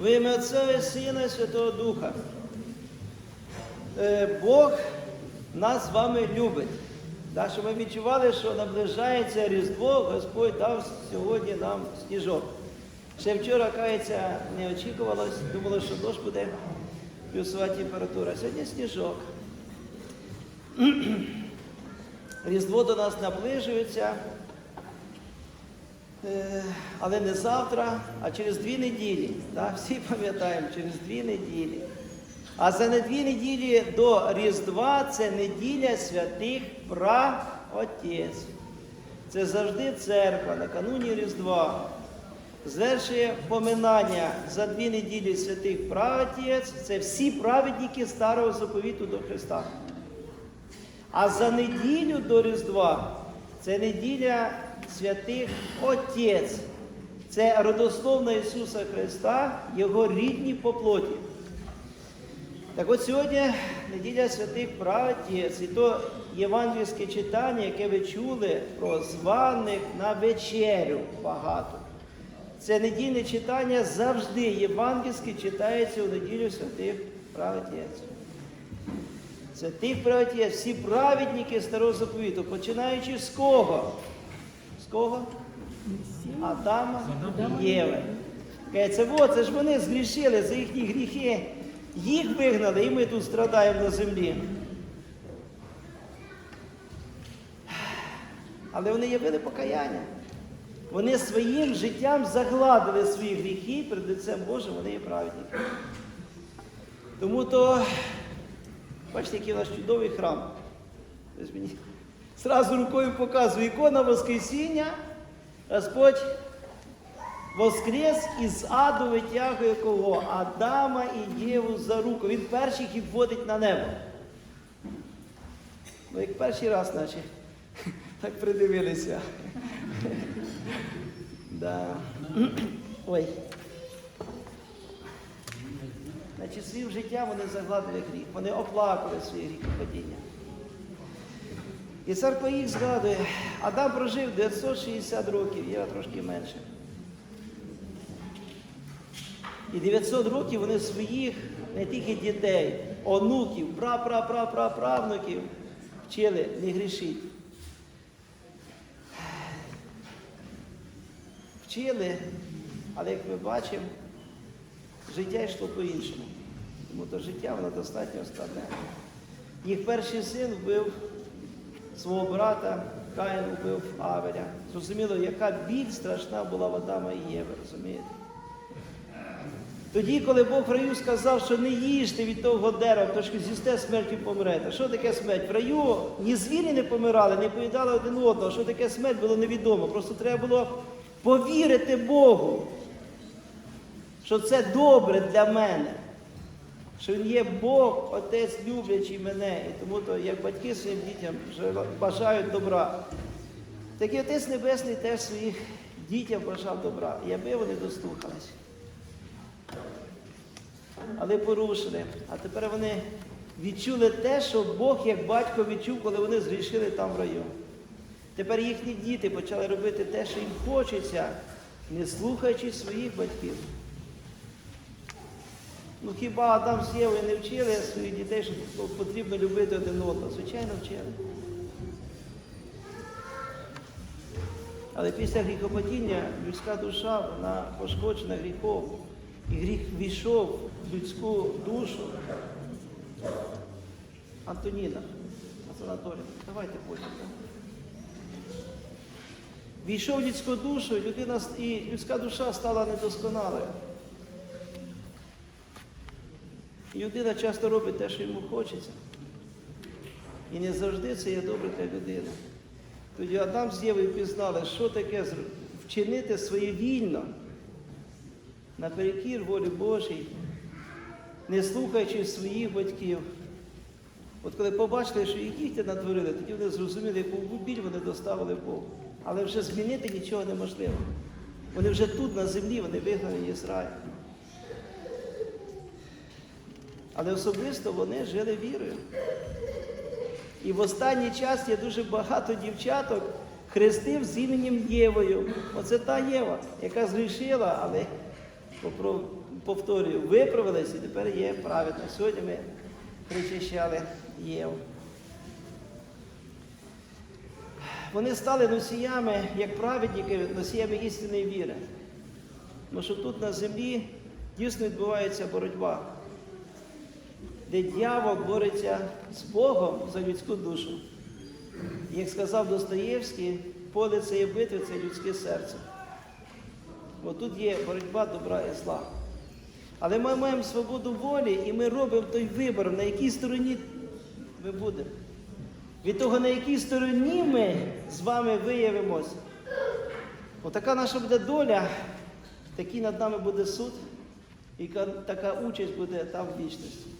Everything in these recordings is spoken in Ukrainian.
В ім'я Отця і Сина і Святого Духа. Е, Бог нас з вами любить. Так, щоб ми відчували, що наближається Різдво, Господь дав сьогодні нам сніжок. Ще вчора, кається, не очікувалось, думали, що дощ буде, плюсова температура. Сьогодні сніжок. Різдво до нас наближується, але не завтра, а через дві неділі. Так? Всі пам'ятаємо, через дві неділі. А за не дві неділі до Різдва це неділя святих праотець. Це завжди церква накануні Різдва. Звершує поминання за дві неділі святих праотець. Це всі праведники старого заповіту до Христа. А за неділю до Різдва це неділя святих Отець. Це родословна Ісуса Христа, Його рідні по плоті. Так от сьогодні неділя святих праотець, і то євангельське читання, яке ви чули про званих на вечерю багато. Це недільне читання завжди євангельське читається у неділю святих праотець. Це тих правотець, всі праведники старого заповіту, починаючи з кого? З кого? Адама і Єви. Кається, от, це ж вони згрішили за їхні гріхи. Їх вигнали, і ми тут страдаємо на землі. Але вони явили покаяння. Вони своїм життям загладили свої гріхи перед лицем Божим, вони є праведники. Тому то Бачите, який у нас чудовий храм. Ось мені Зразу рукою показую ікона Воскресіння. Господь воскрес із аду витягує кого? Адама і Єву за руку. Він перший їх вводить на небо. Ну, як перший раз, наче, так придивилися. Да. Ой. Значить, своїм життям вони загладили гріх, вони оплакали свої гріхопадіння. І церква їх згадує, Адам прожив 960 років, Єва трошки менше. І 900 років вони своїх не тільки дітей, онуків, пра-пра-пра-пра-правнуків вчили не грішити. Вчили, але як ми бачимо, життя йшло по-іншому. Тому то життя воно достатньо складне. Їх перший син вбив свого брата, Каїн вбив Авеля. Зрозуміло, яка біль страшна була в Адама і Єви, розумієте? Тоді, коли Бог в раю сказав, що не їжте від того дерева, тому що з'їсте смертю помрете. Що таке смерть? В раю ні звірі не помирали, не поїдали один одного. Що таке смерть було невідомо. Просто треба було повірити Богу що це добре для мене, що Він є Бог, Отець люблячий мене, і тому то, як батьки своїм дітям бажають добра. Так і Отець Небесний теж своїх дітям бажав добра, і аби вони дослухались. Але порушили. А тепер вони відчули те, що Бог, як батько, відчув, коли вони зрішили там в раю. Тепер їхні діти почали робити те, що їм хочеться, не слухаючи своїх батьків. Ну хіба Адам з Євою не вчили своїх дітей, що потрібно любити один одного? Звичайно, вчили. Але після гріхопадіння людська душа, вона пошкоджена гріхом. І гріх війшов в людську душу. Антоніна, Анатолій, давайте потім. так? Війшов в людську душу, людина, і людська душа стала недосконалою. І людина часто робить те, що йому хочеться. І не завжди це є добре для людини. Тоді Адам з Євою пізнали, що таке вчинити своєвільно, наперекір волі Божій, не слухаючи своїх батьків. От коли побачили, що їх діти натворили, тоді вони зрозуміли, яку біль вони доставили Богу. Але вже змінити нічого неможливо. Вони вже тут, на землі, вони вигнані Ізраїль. Але особисто вони жили вірою. І в останній час є дуже багато дівчаток хрестив з іменем Євою. Оце та Єва, яка згрішила, але повторюю, виправились і тепер є праведно. Сьогодні ми причащали Єву. Вони стали носіями, як праведники, носіями істинної віри. Тому що тут на землі дійсно відбувається боротьба, де дьявол бореться з Богом за людську душу. Як сказав Достоєвський, поле цієї битви це людське серце. Бо тут є боротьба добра і зла. Але ми маємо свободу волі і ми робимо той вибір, на якій стороні ми будемо. Від того, на якій стороні ми з вами виявимось. Отака наша буде доля, такий над нами буде суд, і така участь буде там в вічності.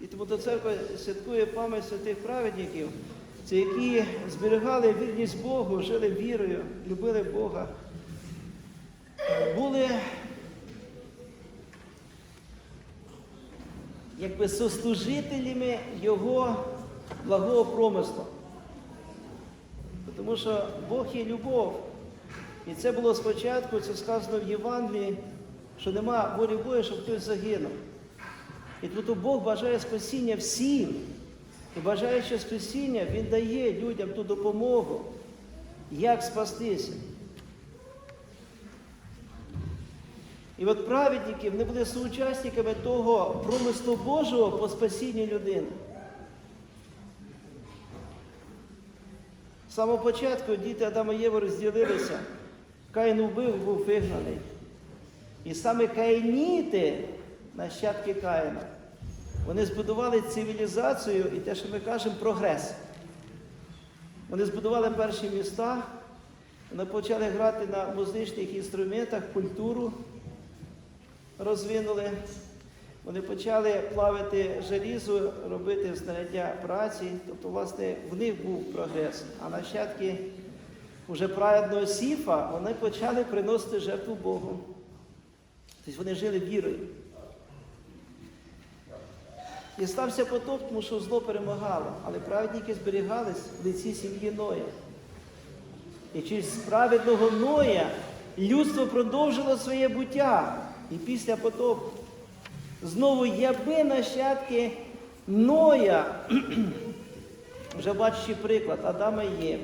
І тому до церкви святкує пам'ять святих праведників, це які зберігали вірність Богу, жили вірою, любили Бога, були якби сослужителями Його благого промислу. Тому що Бог є любов. І це було спочатку, це сказано в Євангелії, що нема волі Божої, щоб хтось загинув. І тут Бог бажає спасіння всім. І бажаючи спасіння, Він дає людям ту допомогу, як спастися. І от праведники вони були соучасниками того промислу Божого по спасінню людини. З самого початку діти Адама і Єви розділилися. Каїн убив був вигнаний. І саме каїніти, нащадки Каїна, вони збудували цивілізацію і те, що ми кажемо, прогрес. Вони збудували перші міста, вони почали грати на музичних інструментах, культуру розвинули. Вони почали плавити желізо, робити знаряддя праці. Тобто, власне, в них був прогрес. А нащадки вже праведного Сіфа вони почали приносити жертву Богу. Тобто вони жили вірою. І стався потоп, тому що зло перемагало, але праведники зберігались в лиці сім'ї Ноя. І через праведного Ноя людство продовжило своє буття. І після потопу. Знову яби нащадки Ноя, вже бачачи приклад Адама і Єви,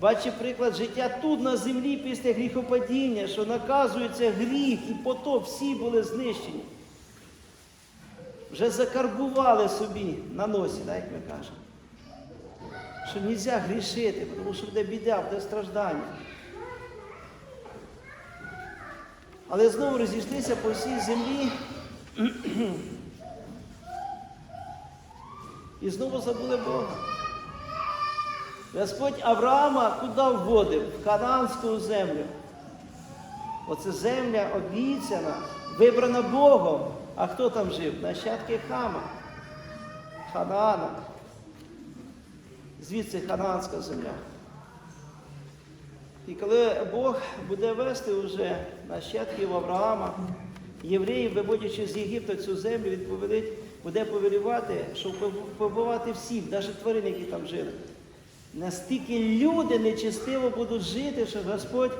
бачачи приклад життя тут на землі після гріхопадіння, що наказується гріх і потоп, всі були знищені. Вже закарбували собі на носі, так, як ми кажемо. Що не можна грішити, тому що буде біда, буде страждання. Але знову розійшлися по всій землі. І знову забули Бога. Господь Авраама куди вводив? В Кананську землю. Оце земля обіцяна, вибрана Богом. А хто там жив? Нащадки Хама, Ханаана. Звідси Ханаанська земля. І коли Бог буде вести вже нащадків Авраама, євреїв, виводячи з Єгипта цю землю, він буде повелівати, щоб побувати всіх, навіть тварин, які там жили. Настільки люди нечестиво будуть жити, що Господь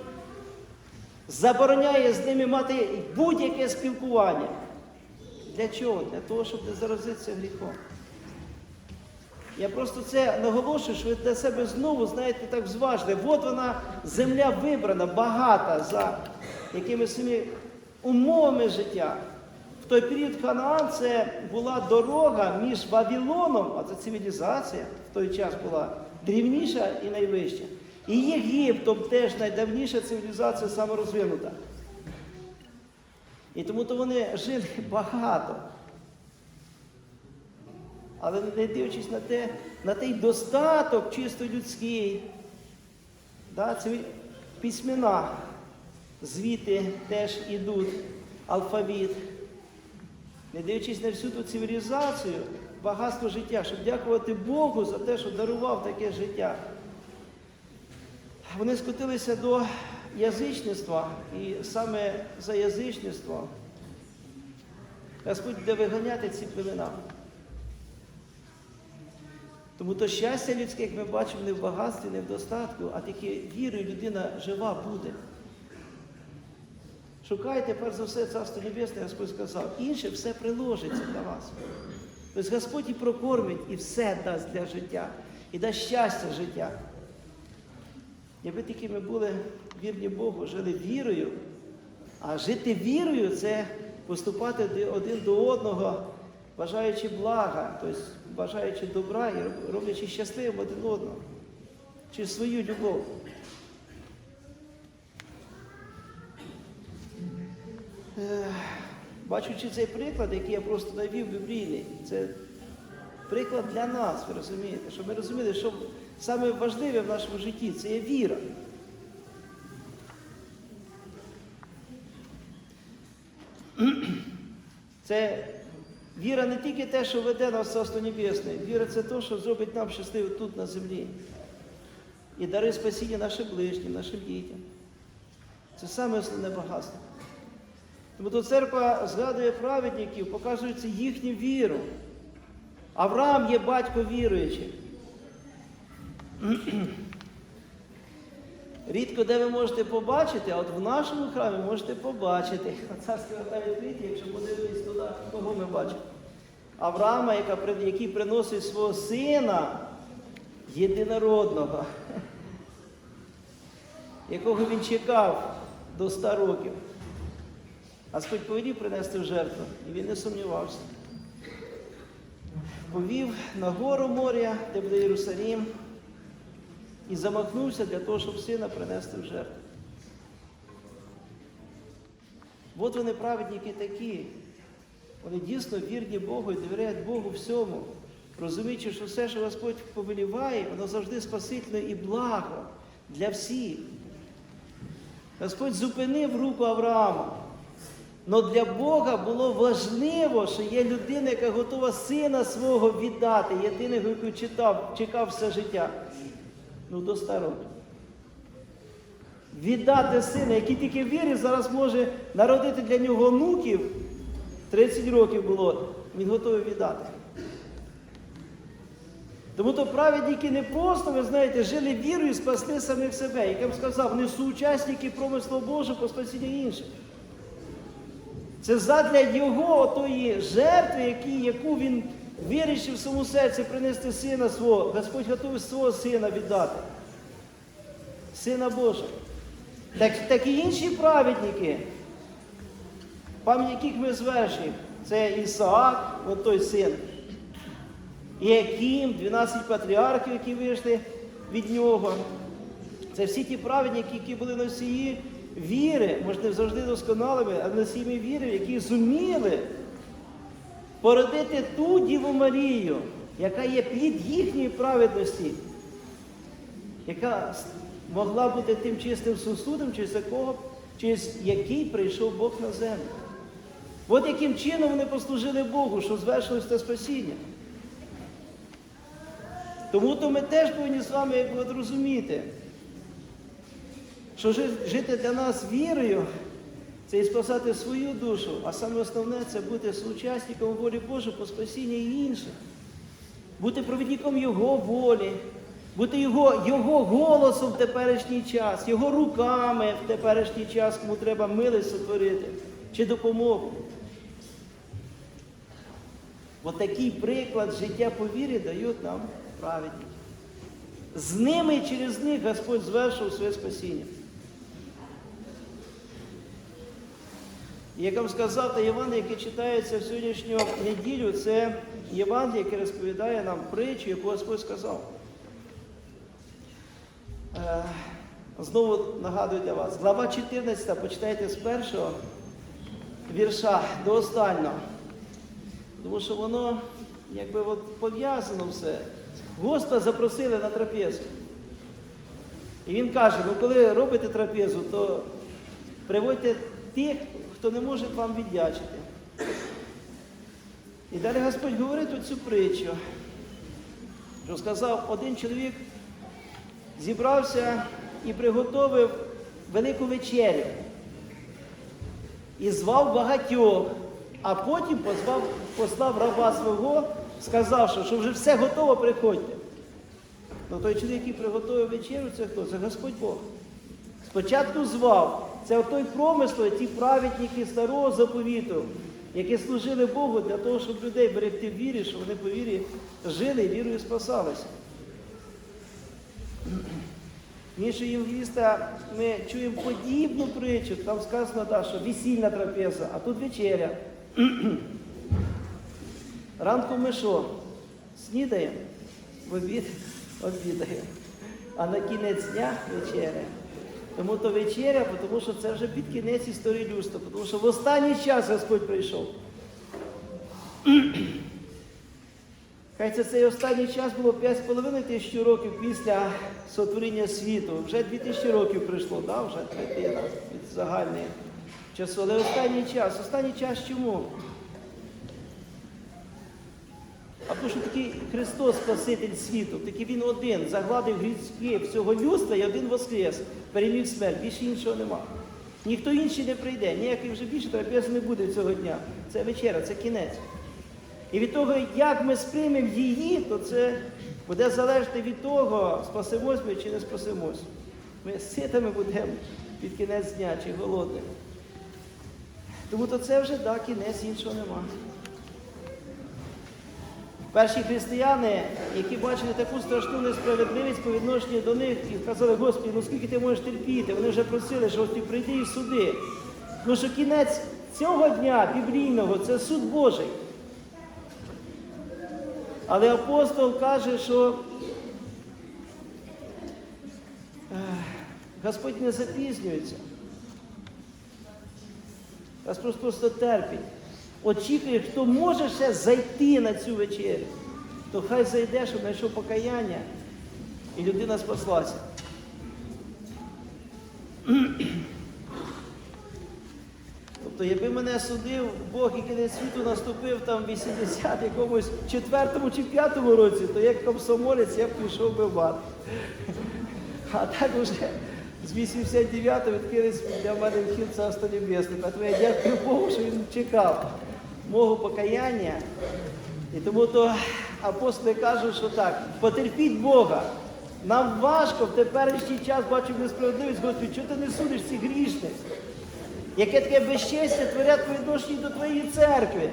забороняє з ними мати будь-яке спілкування. Для чого? Для того, щоб не заразитися гріхом. Я просто це наголошую, що ви для себе знову знаєте так зважте. От вона земля вибрана, багата за якимись умовами життя. В той період Ханаан це була дорога між Вавилоном, а це цивілізація в той час була дрівніша і найвища. І Єгиптом теж найдавніша цивілізація саморозвинута. І тому то вони жили багато. Але не дивлячись на те, на той достаток чисто людський, да, це письмена, звідти теж ідуть алфавіт. Не дивлячись на всю ту цивілізацію, багатство життя, щоб дякувати Богу за те, що дарував таке життя. Вони скотилися до язичництва, і саме за язичництво Господь буде виганяти ці племена. Тому то щастя людське, як ми бачимо, не в багатстві, не в достатку, а тільки вірою людина жива буде. Шукайте, перш за все, Царство Небесне, Господь сказав. Інше все приложиться для вас. Тобто Господь і прокормить, і все дасть для життя, і дасть щастя життя. Якби тільки ми були вірні Богу, жили вірою, а жити вірою це поступати один до одного, бажаючи блага, тобто бажаючи добра і роблячи щасливим один одного, через свою любов. Бачучи цей приклад, який я просто навів біблійний, це приклад для нас, ви розумієте, щоб ми розуміли, що саме важливе в нашому житті це є віра. Це віра не тільки те, що веде нас в Царство Небесне, віра це те, що зробить нам щасливо тут на землі. І дари спасіння нашим ближнім, нашим дітям. Це саме основне багатство. Тому то церква згадує праведників, показується їхню віру. Авраам є батько віруючий. Рідко де ви можете побачити, а от в нашому храмі можете побачити. Царські врата відкриті, якщо подивитись туди, кого ми бачимо. Авраама, яка, який приносить свого сина єдинородного, якого він чекав до 100 років. Господь повелів принести в жертву, і він не сумнівався. Повів на гору моря, де буде Єрусалім, і замахнувся для того, щоб сина принести в жертву. От вони праведники такі. Вони дійсно вірні Богу і довіряють Богу всьому, розуміючи, що все, що Господь повеліває, воно завжди спасительне і благо для всіх. Господь зупинив руку Авраама. Но для Бога було важливо, що є людина, яка готова сина свого віддати, єдиного, який читав, чекав все життя. Ну, до 100 років. Віддати сина, який тільки вірить, зараз може народити для нього онуків. 30 років було, він готовий віддати. Тому то праведники не просто, ви знаєте, жили вірою і спасли самих себе. Як я вам сказав, вони соучасники промислу Божого по спасінню інших. Це задля його тої жертви, яку він вирішив в своєму серці принести сина свого. Господь готовий свого сина віддати. Сина Божого. Так, так і інші праведники, пам'ять яких ми звершуємо, це Ісаак, от той син. Яким, 12 патріархів, які вийшли від нього. Це всі ті праведники, які були носії віри, може не завжди досконалими, а носіями віри, які зуміли породити ту Діву Марію, яка є плід їхньої праведності, яка могла бути тим чистим сусудом, через якого, через який прийшов Бог на землю. От яким чином вони послужили Богу, що звершилось те спасіння. Тому то ми теж повинні з вами от розуміти, що жити для нас вірою це і спасати свою душу, а саме основне це бути соучасником волі Божої по спасінню і інших, бути провідником Його волі, бути Його, Його голосом в теперішній час, Його руками в теперішній час, кому треба милість сотворити чи допомогу. От такий приклад життя по вірі дають нам праведники. З ними і через них Господь звершив своє спасіння. Як вам сказав, та Євангеліє, яке читається в сьогоднішню неділю, це Євангеліє, яке розповідає нам притчу, яку Господь сказав. Е, Знову нагадую для вас. Глава 14, почитайте з першого вірша до останнього. Тому що воно якби от пов'язано все. Господа запросили на трапезу. І він каже, ну коли робите трапезу, то приводьте тих, хто не може вам віддячити. І далі Господь говорить оцю притчу, що сказав, один чоловік зібрався і приготовив велику вечерю. І звав багатьох, а потім позвав, послав раба свого, сказавши, що вже все готово, приходьте. Ну той чоловік, який приготовив вечерю, це хто? Це Господь Бог. Спочатку звав, Це той промисло, ті праведники старого заповіту, які служили Богу для того, щоб людей берегти в вірі, щоб вони по вірі жили і вірою спасалися. Іншого євангеліста ми чуємо подібну притчу, там сказано, да, що весільна трапеза, а тут вечеря. Ранку ми що? Снідаємо, в обід обідаємо. А на кінець дня вечеря. Тому то вечеря, тому що це вже під кінець історії людства, тому що в останній час Господь прийшов. Хай це цей останній час було 5,5 тисяч років після сотворення світу. Вже 2 тисячі років прийшло, да? вже третина від загальної часу. Але останній час. Останній час чому? А тому що такий Христос Спаситель світу, такий Він один, загладив грізки всього людства і один воскрес, переміг смерть, більше іншого нема. Ніхто інший не прийде, ніяких вже більше трапез не буде цього дня. Це вечеря, це кінець. І від того, як ми сприймемо її, то це буде залежати від того, спасемось ми чи не спасемось. Ми ситими будемо під кінець дня чи голодними. Тому то це вже да, кінець іншого нема. Перші християни, які бачили таку страшну несправедливість по відношенню до них, і сказали, Господи, ну скільки ти можеш терпіти? Вони вже просили, що Господи, прийди і суди. Ну що кінець цього дня біблійного це суд Божий. Але апостол каже, що Господь не запізнюється. Господь просто терпить. Очікує, хто може ще зайти на цю вечерю, то хай зайде, щоб знайшов покаяння, і людина спаслася. Тобто, якби мене судив Бог і кінець світу наступив там в 80 якомусь четвертому чи п'ятому році, то як комсомолець я б пішов би в ад. А так уже з 89-го відкрились для мене вхід Царства Небесне. Тому я дякую Богу, що він чекав мого покаяння. І тому то апостоли кажуть, що так, потерпіть Бога. Нам важко в теперішній час бачимо несправедливість, Господи, чого ти не судиш цих грішних? Яке таке безчестя творять по відношенню до Твоєї церкви.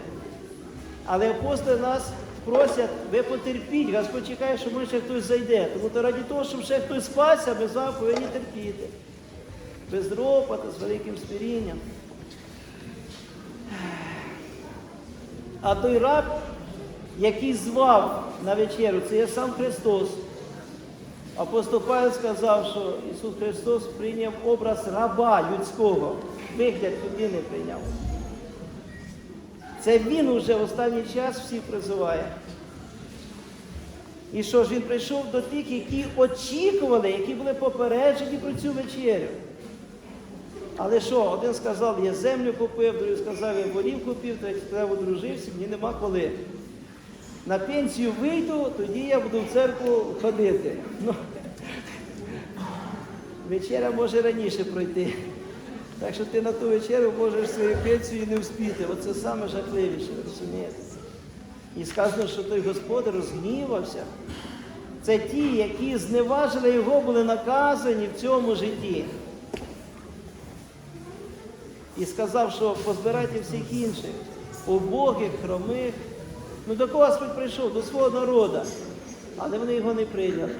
Але апостоли нас просять, ви потерпіть, Господь чекає, що може ще хтось зайде. Тому то раді того, щоб ще хтось спасся, ми з вами повинні терпіти. Без ропота, з великим смирінням. А той раб, який звав на вечерю, це є сам Христос. Апостол Павел сказав, що Ісус Христос прийняв образ раба людського, вигляд людини прийняв. Це Він уже останній час всіх призиває. І що ж він прийшов до тих, які очікували, які були попереджені про цю вечерю. Але що, один сказав, я землю купив, другий сказав, я волів купив, третій сказав, одружився, мені нема коли. На пенсію вийду, тоді я буду в церкву ходити. Ну, вечеря може раніше пройти. Так що ти на ту вечерю можеш свою пенсію не вспіти. Оце саме жахливіше, розумієте? І сказано, що той господар розгнівався. Це ті, які зневажили його, були наказані в цьому житті. І сказав, що позбирайте всіх інших, убогих, хромих. Ну до кого Господь прийшов? До свого народу. Але вони його не прийняли.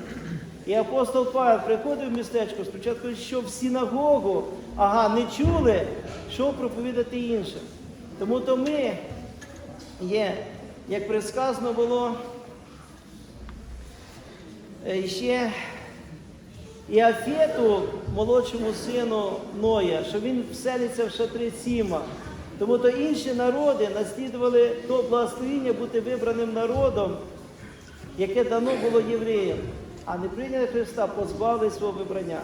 І апостол Павел приходив в містечко, спочатку йшов в синагогу, ага, не чули, що проповідати іншим. Тому то ми є, як предсказано було, е, ще і Афету, молодшому сину Ноя, що він вселиться в шатри Сіма. Тому то інші народи наслідували то благословіння бути вибраним народом, яке дано було євреям, а не прийняли Христа, позбавили свого вибрання.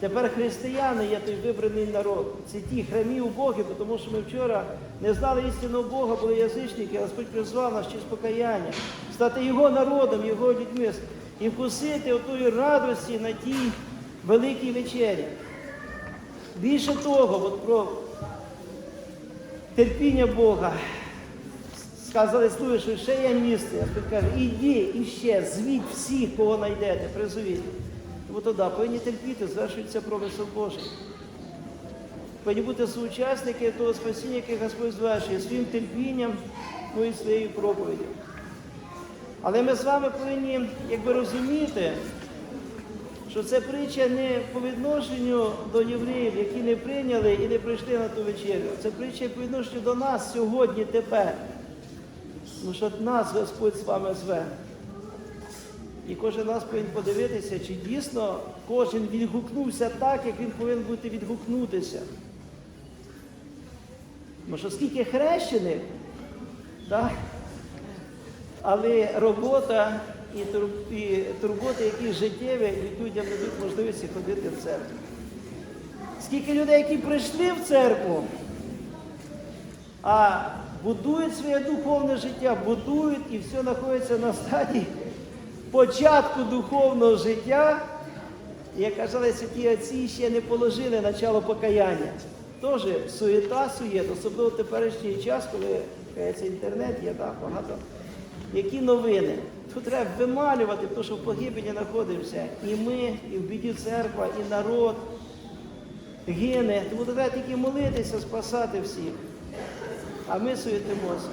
Тепер християни є той вибраний народ. Це ті храмі убоги, тому що ми вчора не знали істинного Бога, були язичники, Господь призвав нас через покаяння, стати Його народом, Його людьми і вкусити отої радості на тій великій вечері. Більше того, от про терпіння Бога. Сказали слуги, що ще є місце. Господь каже, іди і ще, звіть всіх, кого знайдете, призовіть. Тому тоді повинні терпіти, звершується промисел Божий. повинні бути соучасники того спасіння, яке Господь звершує своїм терпінням, ну і своєю проповіддю. Але ми з вами повинні якби розуміти, що це притча не по відношенню до євреїв, які не прийняли і не прийшли на ту вечерю. Це притча по відношенню до нас сьогодні, тепер. Тому що нас Господь з вами зве. І кожен нас повинен подивитися, чи дійсно кожен відгукнувся так, як він повинен бути відгукнутися. Тому що скільки хрещених, так? Але робота і, тур- і турботи, які життєві, людям не дають можливості ходити в церкву. Скільки людей, які прийшли в церкву, а будують своє духовне життя, будують і все знаходиться на стадії початку духовного життя, як казали святі отці, ще не положили начало покаяння. Теж суєта, суєт, особливо в теперішній час, коли кається інтернет, є так, багато. Які новини? Тут треба вималювати, тому що в погибелі знаходимося. І ми, і в біді церква, і народ гине. Тому треба тільки молитися, спасати всіх. А ми суетимося.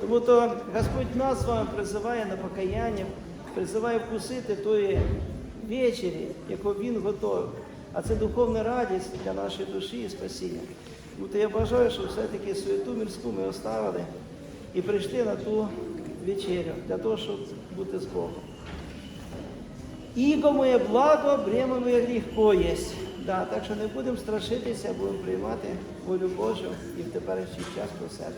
Тому то Господь нас з вами призиває на покаяння, призиває вкусити тої вечері, яку Він готовий. А це духовна радість для нашої душі і спасіння. Тому то я бажаю, щоб все-таки суету мірську ми оставили і прийшли на ту вечерю для того, щоб бути з Богом. Іго моє благо, бремя моє легко єсть. Да, так що не будемо страшитися, будемо приймати волю Божу і в теперішній час про себе.